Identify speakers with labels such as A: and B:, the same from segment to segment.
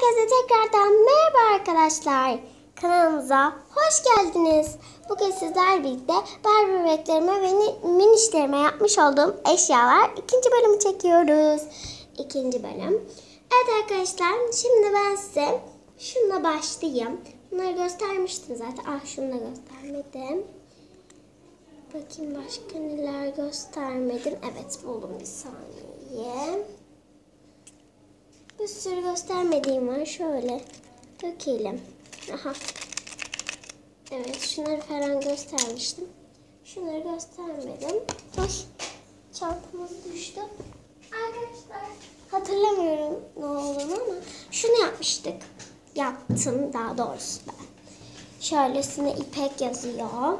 A: Herkese tekrardan merhaba arkadaşlar. Kanalımıza hoş geldiniz. Bugün sizler birlikte Barbie bebeklerime ve ni- minişlerime yapmış olduğum eşyalar ikinci bölümü çekiyoruz. İkinci bölüm. Evet arkadaşlar şimdi ben size şununla başlayayım. Bunları göstermiştim zaten. Ah şunu da göstermedim. Bakayım başka neler göstermedim. Evet buldum bir saniye. Bir sürü göstermediğim var. Şöyle dökelim. Aha. Evet şunları falan göstermiştim. Şunları göstermedim. Ay çantamız düştü. Arkadaşlar hatırlamıyorum ne olduğunu ama şunu yapmıştık. Yaptım daha doğrusu ben. Şöylesine İpek yazıyor.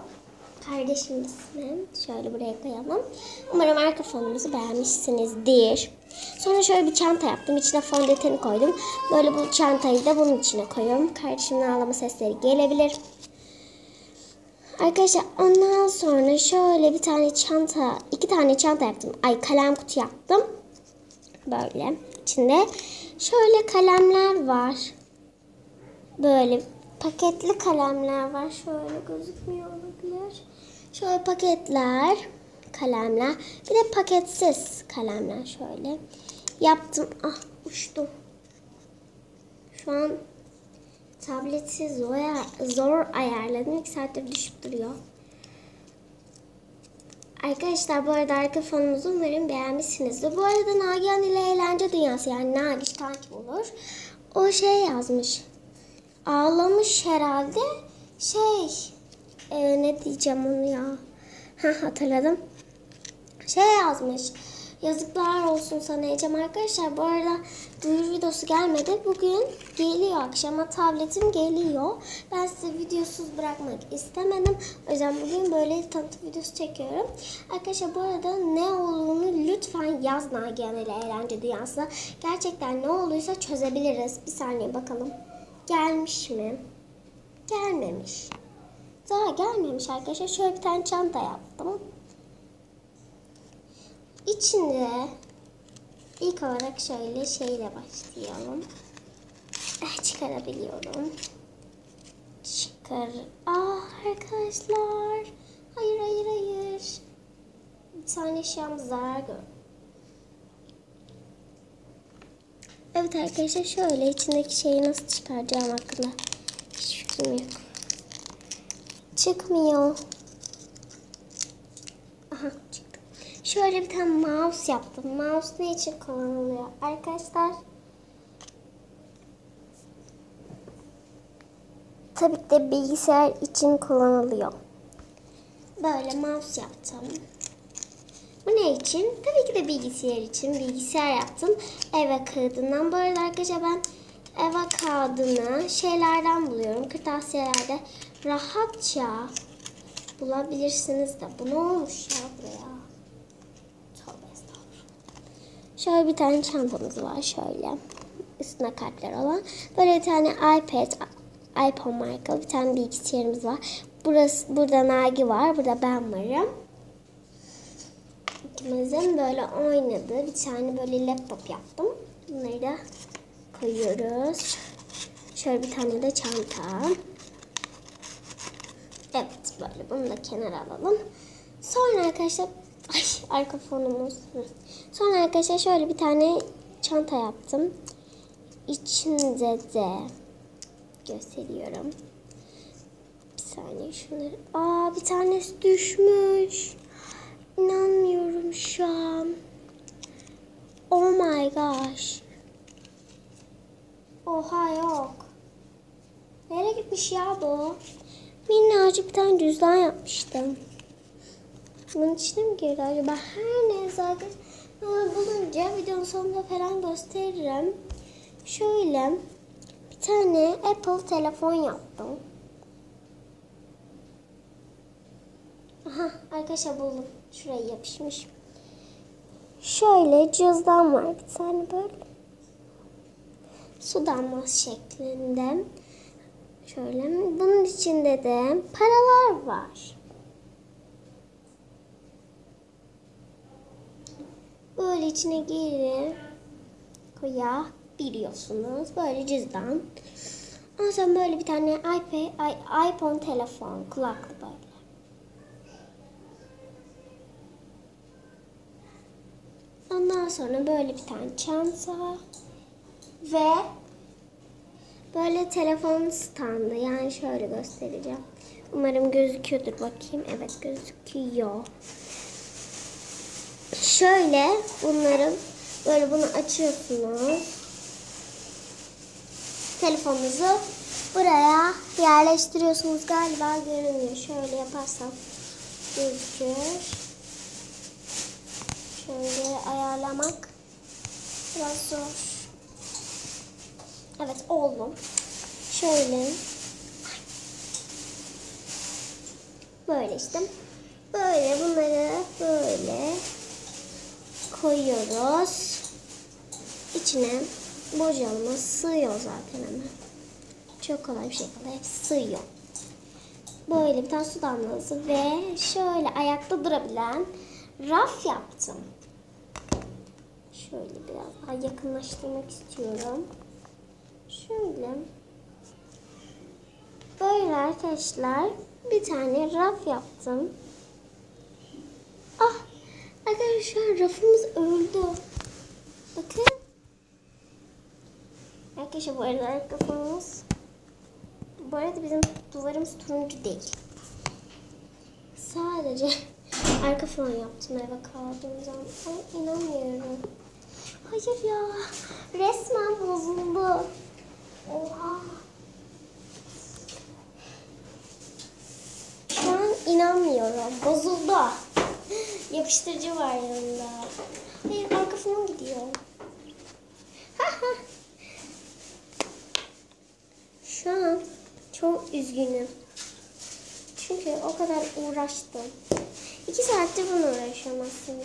A: Kardeşimin ismi. Şöyle buraya koyalım. Umarım arka fonumuzu beğenmişsinizdir. Sonra şöyle bir çanta yaptım. İçine fondöteni koydum. Böyle bu çantayı da bunun içine koyuyorum. Kardeşimin ağlama sesleri gelebilir. Arkadaşlar ondan sonra şöyle bir tane çanta, iki tane çanta yaptım. Ay kalem kutu yaptım. Böyle içinde şöyle kalemler var. Böyle paketli kalemler var. Şöyle gözükmüyor olabilir. Şöyle paketler, kalemler. Bir de paketsiz kalemler şöyle. Yaptım. Ah uçtu. Şu an tableti zor, ayarladım. İki saattir düşüp duruyor. Arkadaşlar bu arada arka fonumuzu umarım beğenmişsinizdir. Bu arada Nagihan ile Eğlence Dünyası yani Nagiş takip olur. O şey yazmış. Ağlamış herhalde. Şey e, ne diyeceğim onu ya. Ha hatırladım. Şey yazmış. Yazıklar olsun sana Ecem arkadaşlar. Bu arada duyuru videosu gelmedi. Bugün geliyor akşama tabletim geliyor. Ben size videosuz bırakmak istemedim. O yüzden bugün böyle tanıtım videosu çekiyorum. Arkadaşlar bu arada ne olduğunu lütfen yaz Nagihan ile Eğlence Dünyası'na. Gerçekten ne olduysa çözebiliriz. Bir saniye bakalım. Gelmiş mi? Gelmemiş. Daha gelmemiş arkadaşlar. Şöyle bir tane çanta yaptım. İçinde ilk olarak şöyle şeyle başlayalım. Eh, çıkarabiliyorum. Çıkar. Ah arkadaşlar. Hayır hayır hayır. Bir tane eşyamız zarar gördü. Evet arkadaşlar şöyle içindeki şeyi nasıl çıkaracağım hakkında hiç fikrim yok. Çıkmıyor. Aha çıktı. Şöyle bir tane mouse yaptım. Mouse ne için kullanılıyor arkadaşlar? Tabii ki de bilgisayar için kullanılıyor. Böyle mouse yaptım. Bu ne için? Tabii ki de bilgisayar için. Bilgisayar yaptım. Eva kağıdından. Bu arada arkadaşlar ben Eva kağıdını şeylerden buluyorum. Kırtasiyelerde rahatça bulabilirsiniz de. Bu ne olmuş ya buraya? Şöyle bir tane çantamız var şöyle. Üstüne kartlar olan. Böyle bir tane iPad, iPhone markalı bir tane bilgisayarımız var. Burası, burada Nagi var. Burada ben varım. İkimizin böyle oynadığı bir tane böyle laptop yaptım. Bunları da koyuyoruz. Şöyle bir tane de çanta. Evet böyle bunu da kenara alalım. Sonra arkadaşlar ay arka fonumuz. Sonra arkadaşlar şöyle bir tane çanta yaptım. İçinde de gösteriyorum. Bir saniye şunları. Aa bir tanesi düşmüş. İnanmıyorum şu an. Oh my gosh. Oha yok. Gitmiş ya bu? Minnacık bir tane cüzdan yapmıştım. Bunun içine mi girdi acaba? Her neyse arkadaşlar. Bunu bulunca videonun sonunda falan gösteririm. Şöyle bir tane Apple telefon yaptım. Aha arkadaşlar buldum. Şuraya yapışmış. Şöyle cüzdan var bir tane böyle. Su damlası şeklinde. Şöyle bunun içinde de paralar var. Böyle içine girir. Koya. biliyorsunuz. Böyle cüzdan. Ondan sonra böyle bir tane iPad, iPhone telefon, kulaklı böyle. Ondan sonra böyle bir tane çanta ve böyle telefon standı. Yani şöyle göstereceğim. Umarım gözüküyordur bakayım. Evet gözüküyor. Şöyle bunların böyle bunu açıyorsunuz. Telefonunuzu buraya yerleştiriyorsunuz. Galiba görünüyor. Şöyle yaparsam gözükür. Şöyle ayarlamak biraz zor. Evet oldu. Şöyle. Böyle işte. Böyle bunları böyle koyuyoruz. İçine bocalama sığıyor zaten hemen. Çok kolay bir şekilde hepsi sığıyor. Böyle bir tane su damlası ve şöyle ayakta durabilen raf yaptım. Şöyle biraz daha yakınlaştırmak istiyorum. Şöyle. Böyle arkadaşlar bir tane raf yaptım. Ah arkadaşlar rafımız öldü. Bakın. Arkadaşlar bu arada rafımız bu arada bizim duvarımız turuncu değil. Sadece arka fon yaptım eve kaldığım zaman. Ay inanmıyorum. Hayır ya. Resmen bozuldu. Oha. Şu an inanmıyorum. Bozuldu. Yapıştırıcı var yanında. Hayır arka fon gidiyor. Şu an çok üzgünüm. Çünkü o kadar uğraştım. İki saattir bunu uğraşıyorum aslında.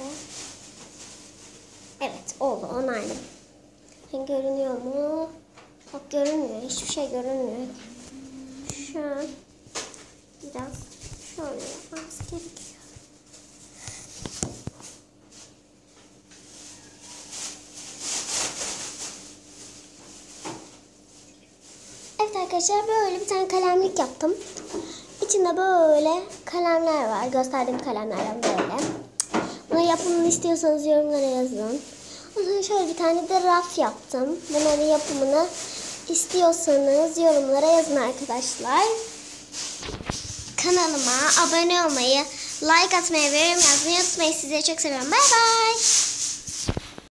A: Evet oldu onaylı. Görünüyor mu? Bak görünmüyor. Hiçbir şey görünmüyor. Şu an biraz şöyle yapmamız gerekiyor. Evet arkadaşlar böyle bir tane kalemlik yaptım. İçinde böyle kalemler var. Gösterdiğim kalemlerden böyle. Bunu yapımını istiyorsanız yorumlara yazın. Ondan şöyle bir tane de raf yaptım. Bunların yapımını istiyorsanız yorumlara yazın arkadaşlar. Kanalıma abone olmayı, like atmayı ve yorum yazmayı unutmayın. Sizleri çok seviyorum. Bay bay.